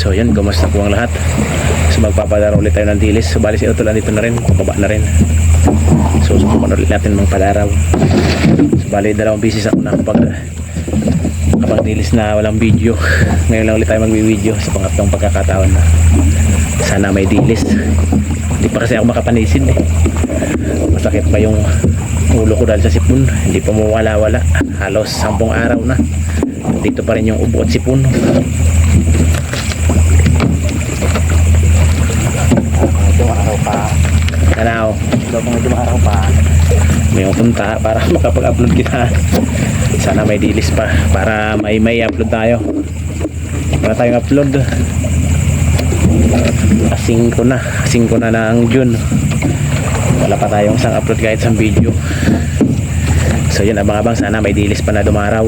So yun, gumusta po ang lahat. So magpapadara ulit tayo ng dilis. So bali si Utol andito na rin, pababa na rin. So subukan ulit natin mga padaraw. So bali dalawang bisis ako na kapag kapag dilis na walang video. Ngayon lang ulit tayo magbi-video sa pangatlong pagkakataon na sana may dilis. Hindi pa kasi ako makapanisid eh. Masakit pa yung ulo ko dahil sa sipon. Hindi pa mawala-wala. Halos sampung araw na. Dito pa rin yung ubo at sipon. Dumaraw pa. Tanaw, Daw mga dumaraw pa. may punta para makapag-upload kita. Sana may dilis pa para may may upload tayo. Para tayong upload. Asing ko na. Asing ko na ng June. Wala pa tayong isang upload kahit isang video. So yun, abang-abang sana may dilis pa na dumaraw.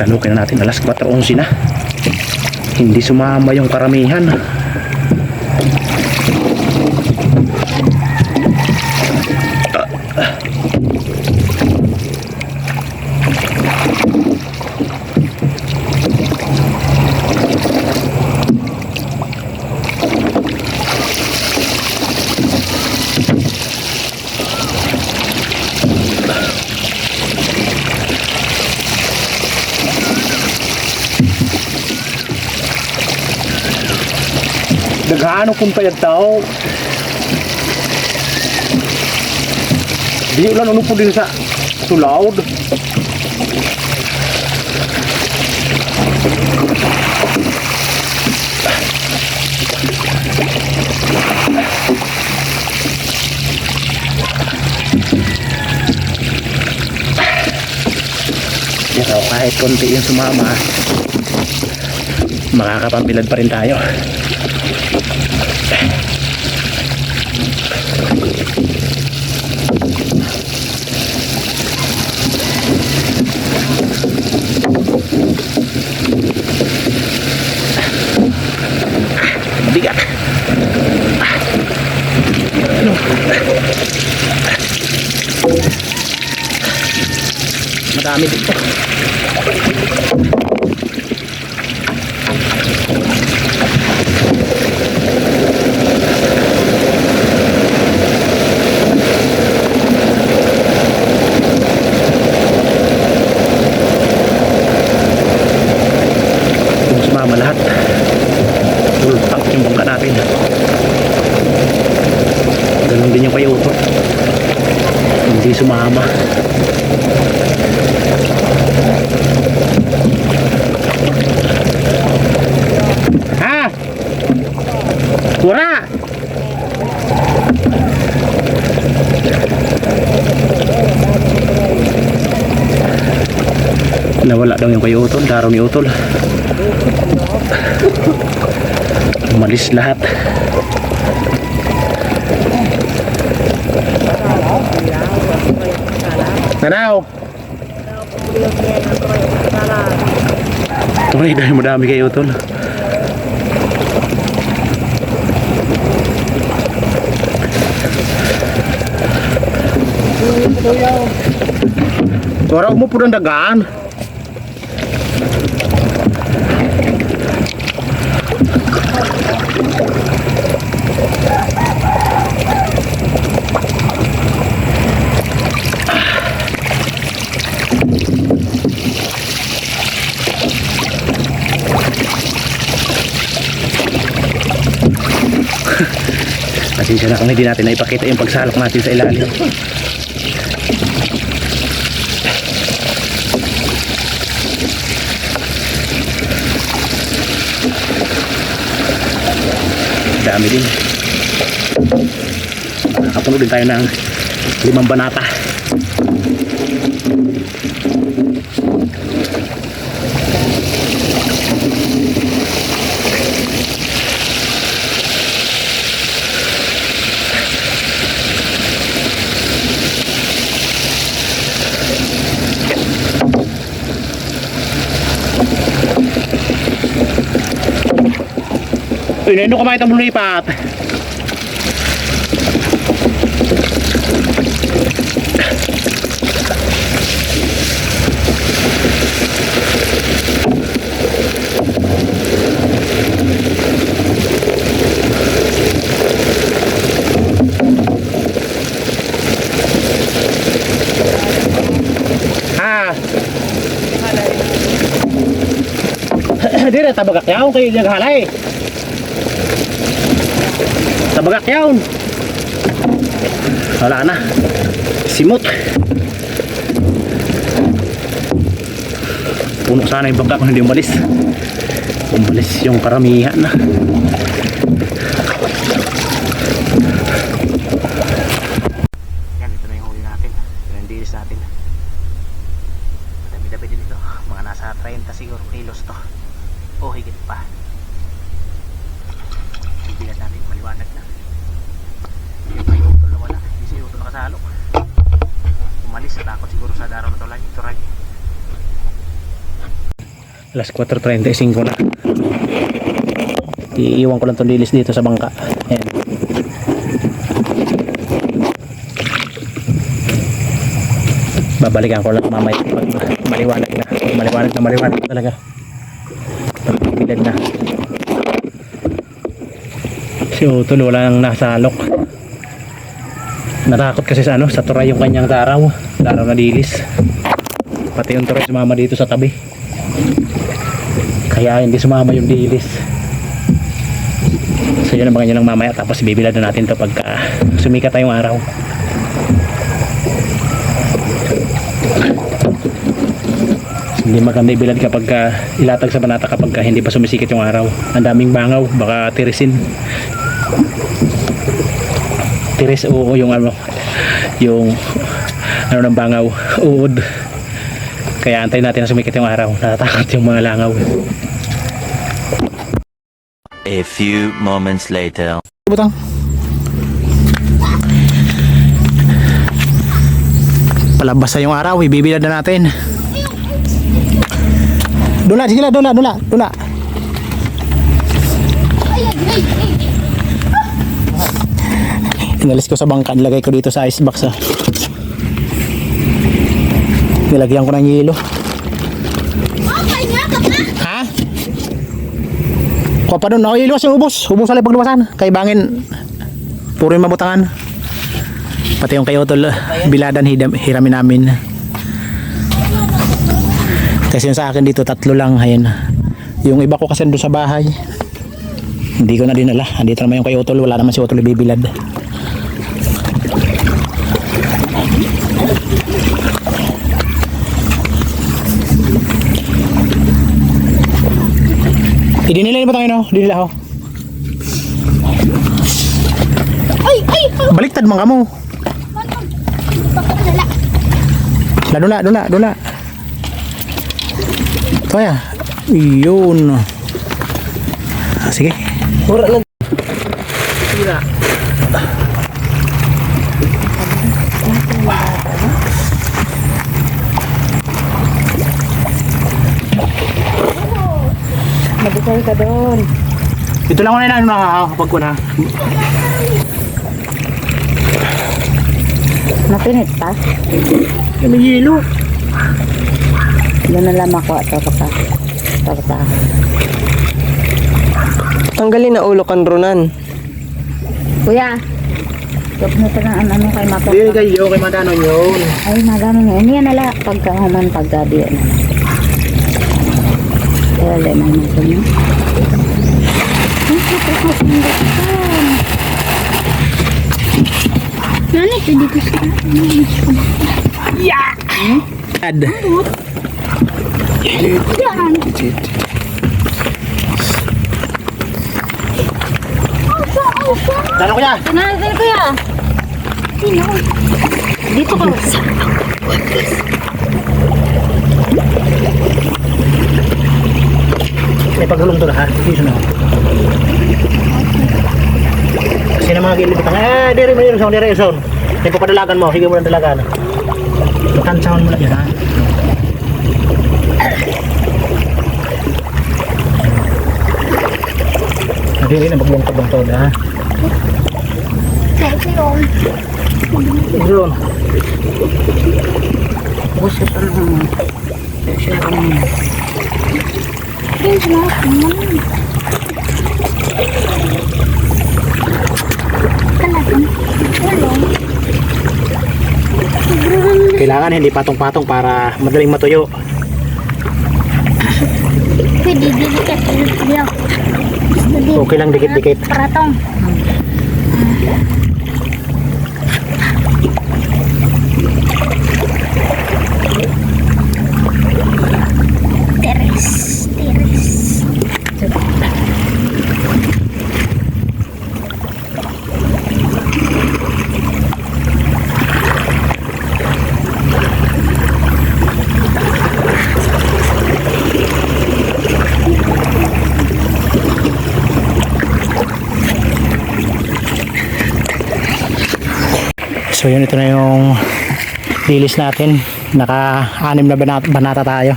Salukin na natin alas 4.11 na. Hindi sumama yung karamihan. Daghano kung payag tao. Di ulan ano po din sa sulawd. Pero kahit konti yung sumama, makakapambilad pa rin tayo. Thank you. Nawala daw yung kay Utol, daraw ni Utol. Umalis lahat. Nanaw! Tuloy dahil madami kay Utol. Wala mo po ng dagaan. Pasensya na kung hindi natin naipakita yung pagsalok natin sa ilalim. Dami din. Nakapuno din tayo ng limang banata. Uy, nino kumain mo lumipat. Ah. Dire tabagak yaw kayo jag halay. Tabagak yawn. Wala na. Simot. Puno sana yung bangka kung hindi umalis. Umalis yung karamihan na. Yan, ito na yung huli natin. Ito na yung dilis natin. Madami-dami din ito. Mga nasa 30 siguro kilos to. O higit pa. Bibilan natin, maliwanag na. Yung may utol na wala. Hindi si utol nakasalok. Umalis, natakot siguro sa daraw na tulay. Turay. Alas 4.35 na. Iiwan ko lang itong dilis dito sa bangka. Ayan. Babalikan ko lang mamaya pag maliwanag na. Maliwanag na maliwanag talaga. Pag na. Si Utol wala nang nasalok. Natakot kasi sa ano, sa turay yung kanyang daraw. Daraw na dilis. Pati yung turay sumama dito sa tabi. Kaya hindi sumama yung dilis. So yun ang mga nyo lang mamaya tapos bibilad na natin to pagka sumikat tayong araw. Hindi maganda ibilad kapag ka, ilatag sa banata kapag ka hindi pa sumisikit yung araw. Ang daming bangaw, baka tirisin. Tiris oo yung ano, yung ano ng bangaw, uod. Kaya antayin natin na sumikit yung araw. Natatakot yung mga langaw. A few moments later. Butang. Palabas na yung araw, ibibilad na natin. Dula, sige la, dula, dula, dula. Inalis ko sa bangka, nilagay ko dito sa icebox ah. Nilagyan ko ng yelo. Ha? Kuha pa doon, ako iluwas yung ubos. Ubos sa pagluwasan. Kay bangin, puro yung mabutangan. Pati yung kayotol, biladan hidam, hiramin namin. Kasi yung sa akin dito, tatlo lang. Ayan. Yung iba ko kasi doon sa bahay. Hindi ko na dinala. Andito naman yung kayotol, wala naman si Otol ibibilad. Hindi nila ba tayo no? Hindi nila ho. Ay, ay. Baliktad mga mo. Baka dala. La, dula, dula, dula. Ito ya. Yun. Ah, Sige. Mura lang. Sira. Mabukal ka doon. Ito lang ko na na nakakapag ko na. Napinit pa. May yelo. Doon na lang ako at pa. Tapos ako. Tanggalin na ulo kan Ronan. Kuya. Huwag mo ito na ano kay Mato. Hindi kayo kay Madano yun. Ay, magano nyo. Yan nala. Pagka human paggabi. Ano. Wala na. Ay, kapag Nani, pwede ko sa Ad. Yan. Asa, asa. Dano ko ya. Tinanong kuya. Sino? Dito ka. May paghulong to na ha. Dito na. Kasi na mga gilid bitang. Eh, diri mo yun. Son, diri son. May papadalagan mo. Sige mo ng dalagan. Makansawan mo lang yan ha. Ah, Diri na maglungkod-lungkod ha. Yun. Gusto sa naman. Siya ka naman. Talagang. Kailangan hindi patong-patong para madaling matuyo. Pwede dilikat. Diyo. Okay lang dikit-dikit. Pratong. So yun, ito na yung lilis natin. Naka-anim na banata, tayo.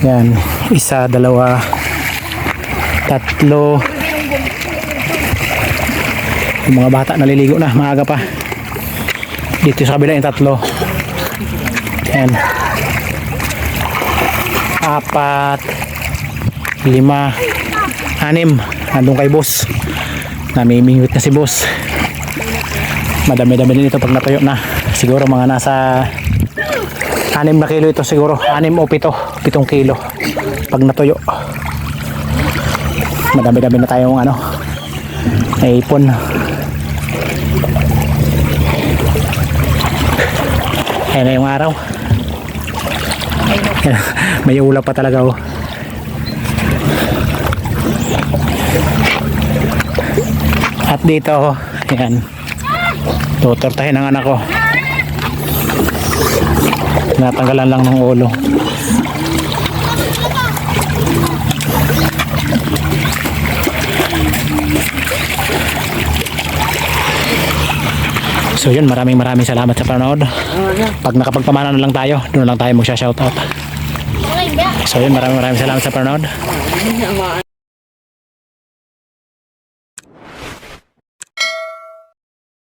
Yan, isa, dalawa, tatlo. Yung mga bata naliligo na, maaga pa. Dito sa kabila yung tatlo. Yan. Apat, lima, anim. Nandun kay boss. Namimingwit na si boss madami-dami din ito pag natuyo na. Siguro mga nasa 6 na kilo ito siguro. 6 o 7 7 kilo pag natuyo. Madami-dami na tayong ano naipon. Ayan na yung araw. May ulap pa talaga oh. At dito ayan tutortahin ang anak ko natanggalan lang ng ulo So yun, maraming maraming salamat sa panonood. Pag nakapagpamana na lang tayo, doon lang tayo magsha-shoutout. So yun, maraming maraming salamat sa panonood.